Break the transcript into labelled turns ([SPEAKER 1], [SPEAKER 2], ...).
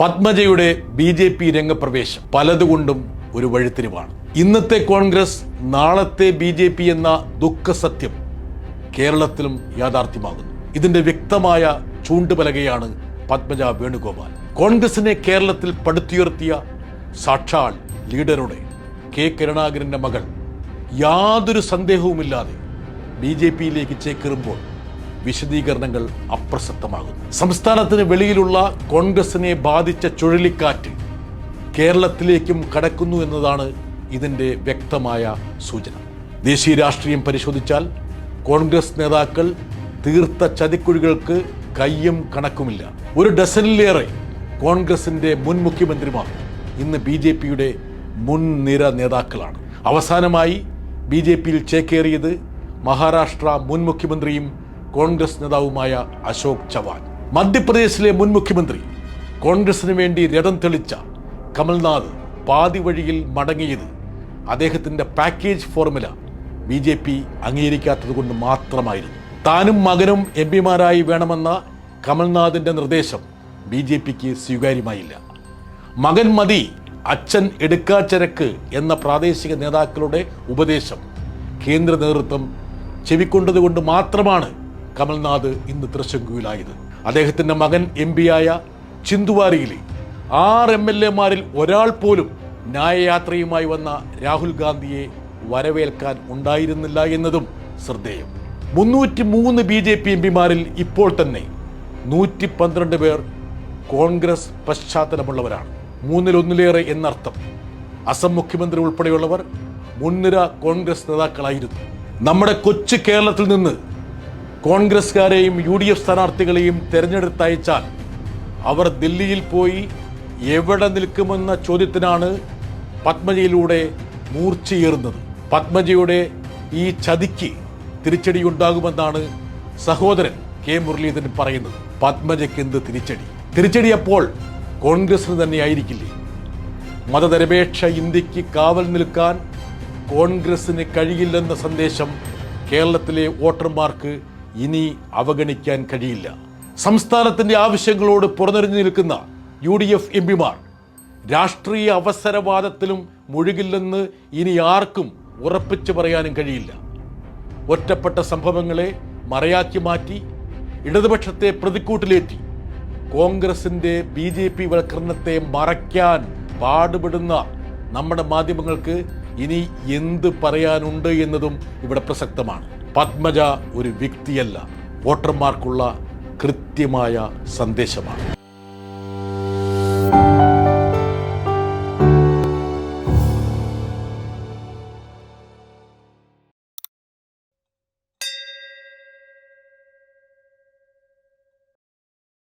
[SPEAKER 1] പത്മജയുടെ B J P രംഗപ്രവേശം പലതുകൊണ്ടും ഒരു വഴിത്തിരിവാണ്. ഇന്നത്തെ കോൺഗ്രസ് നാളത്തെ ബി ജെ പി എന്ന ദുഃഖസത്യം കേരളത്തിലും യാഥാർത്ഥ്യമാകുന്നു. ഇതിന്റെ വ്യക്തമായ ചൂണ്ടുപലകയാണ് പത്മജ വേണുഗോപാൽ. കോൺഗ്രസിനെ കേരളത്തിൽ പടുത്തുയർത്തിയ സാക്ഷാൽ ലീഡറുടെ കെ കരുണാകരന്റെ മകൾ യാതൊരു സന്ദേഹവുമില്ലാതെ ബി ജെ പിയിലേക്ക് ചേക്കേറുമ്പോൾ വിശദീകരണങ്ങൾ അപ്രസക്തമാകുന്നു. സംസ്ഥാനത്തിന് വെളിയിലുള്ള കോൺഗ്രസിനെ ബാധിച്ച ചുഴലിക്കാറ്റ് കേരളത്തിലേക്കും കടക്കുന്നു എന്നതാണ് ഇതിന്റെ വ്യക്തമായ സൂചന. ദേശീയ രാഷ്ട്രീയം പരിശോധിച്ചാൽ കോൺഗ്രസ് നേതാക്കൾ തീർത്ത ചതിക്കുഴികൾക്ക് കയ്യും കണക്കുമില്ല. ഒരു ഡസനിലേറെ കോൺഗ്രസിന്റെ മുൻ മുഖ്യമന്ത്രിമാർ ഇന്ന് ബി ജെ പിയുടെ മുൻനിര നേതാക്കളാണ്. അവസാനമായി ബി ജെ പിയിൽ ചേക്കേറിയത് മഹാരാഷ്ട്ര മുൻ മുഖ്യമന്ത്രിയും കോൺഗ്രസ് നേതാവുമായ അശോക് ചവാൻ. മധ്യപ്രദേശിലെ മുൻ മുഖ്യമന്ത്രി കോൺഗ്രസിന് വേണ്ടി രഥം തെളിച്ച കമൽനാഥ് പാതി വഴിയിൽ മടങ്ങിയത് അദ്ദേഹത്തിന്റെ package formula B J P അംഗീകരിക്കാത്തത് കൊണ്ട് മാത്രമായിരുന്നു. താനും മകനും എം പിമാരായി വേണമെന്ന കമൽനാഥിന്റെ നിർദ്ദേശം ബി ജെ പിക്ക് സ്വീകാര്യമായില്ല. മകൻ മതി അച്ഛൻ എടുക്കാച്ചരക്ക് എന്ന പ്രാദേശിക നേതാക്കളുടെ ഉപദേശം കേന്ദ്ര നേതൃത്വം ചെവിക്കൊണ്ടതുകൊണ്ട് മാത്രമാണ് കമൽനാഥ് ഇന്ന് തൃശങ്കുവിലായത്. അദ്ദേഹത്തിന്റെ മകൻ എം പിയായ ചിന്തുവാരിയിലെ ആറ് എം എൽ എമാരിൽ ഒരാൾ പോലും ന്യായയാത്രയുമായി വന്ന രാഹുൽ ഗാന്ധിയെ വരവേൽക്കാൻ ഉണ്ടായിരുന്നില്ല എന്നതും ശ്രദ്ധേയം. മുന്നൂറ്റി മൂന്ന് ബി ജെ പി എം പിമാരിൽ ഇപ്പോൾ തന്നെ നൂറ്റി പന്ത്രണ്ട് പേർ കോൺഗ്രസ് പശ്ചാത്തലമുള്ളവരാണ്. മൂന്നിലൊന്നിലേറെ എന്നർത്ഥം. അസം മുഖ്യമന്ത്രി ഉൾപ്പെടെയുള്ളവർ മുൻനിര കോൺഗ്രസ് നേതാക്കളായിരുന്നു. നമ്മുടെ കൊച്ചു കേരളത്തിൽ നിന്ന് കോൺഗ്രസ്കാരെയും യു ഡി എഫ് സ്ഥാനാർത്ഥികളെയും തെരഞ്ഞെടുത്തയച്ചാൽ അവർ ദില്ലിയിൽ പോയി എവിടെ നിൽക്കുമെന്ന ചോദ്യത്തിനാണ് പത്മജയിലൂടെ മൂർച്ചയേറുന്നത്. പത്മജയുടെ ഈ ചതിക്ക് തിരിച്ചടിയുണ്ടാകുമെന്നാണ് സഹോദരൻ കെ മുരളീധരൻ പറയുന്നത്. പത്മജയ്ക്ക് എന്ത് തിരിച്ചടി? തിരിച്ചടി അപ്പോൾ കോൺഗ്രസിന് തന്നെ ആയിരിക്കില്ലേ? മതനിരപേക്ഷ ഇന്ത്യയ്ക്ക് കാവൽ നിൽക്കാൻ കോൺഗ്രസിന് കഴിയില്ലെന്ന സന്ദേശം കേരളത്തിലെ വോട്ടർമാർക്ക് ഇനി അവഗണിക്കാൻ കഴിയില്ല. സംസ്ഥാനത്തിന്റെ ആവശ്യങ്ങളോട് പുറന്നെറിഞ്ഞു നിൽക്കുന്ന യു ഡി എഫ് എം പിമാർ രാഷ്ട്രീയ അവസരവാദത്തിലും മുഴുകില്ലെന്ന് ഇനി ആർക്കും ഉറപ്പിച്ചു പറയാനും കഴിയില്ല. ഒറ്റപ്പെട്ട സംഭവങ്ങളെ മറയാക്കി മാറ്റി ഇടതുപക്ഷത്തെ പ്രതിക്കൂട്ടിലേറ്റി കോൺഗ്രസിന്റെ ബി ജെ പി വൽക്കരണത്തെ മറയ്ക്കാൻ പാടുപെടുന്ന നമ്മുടെ മാധ്യമങ്ങൾക്ക് ഇനി എന്ത് പറയാനുണ്ട് എന്നതും ഇവിടെ പ്രസക്തമാണ്. പത്മജ ഒരു വ്യക്തിയല്ല. വോട്ടർമാർക്കുള്ള കൃത്യമായ സന്ദേശമാണ്.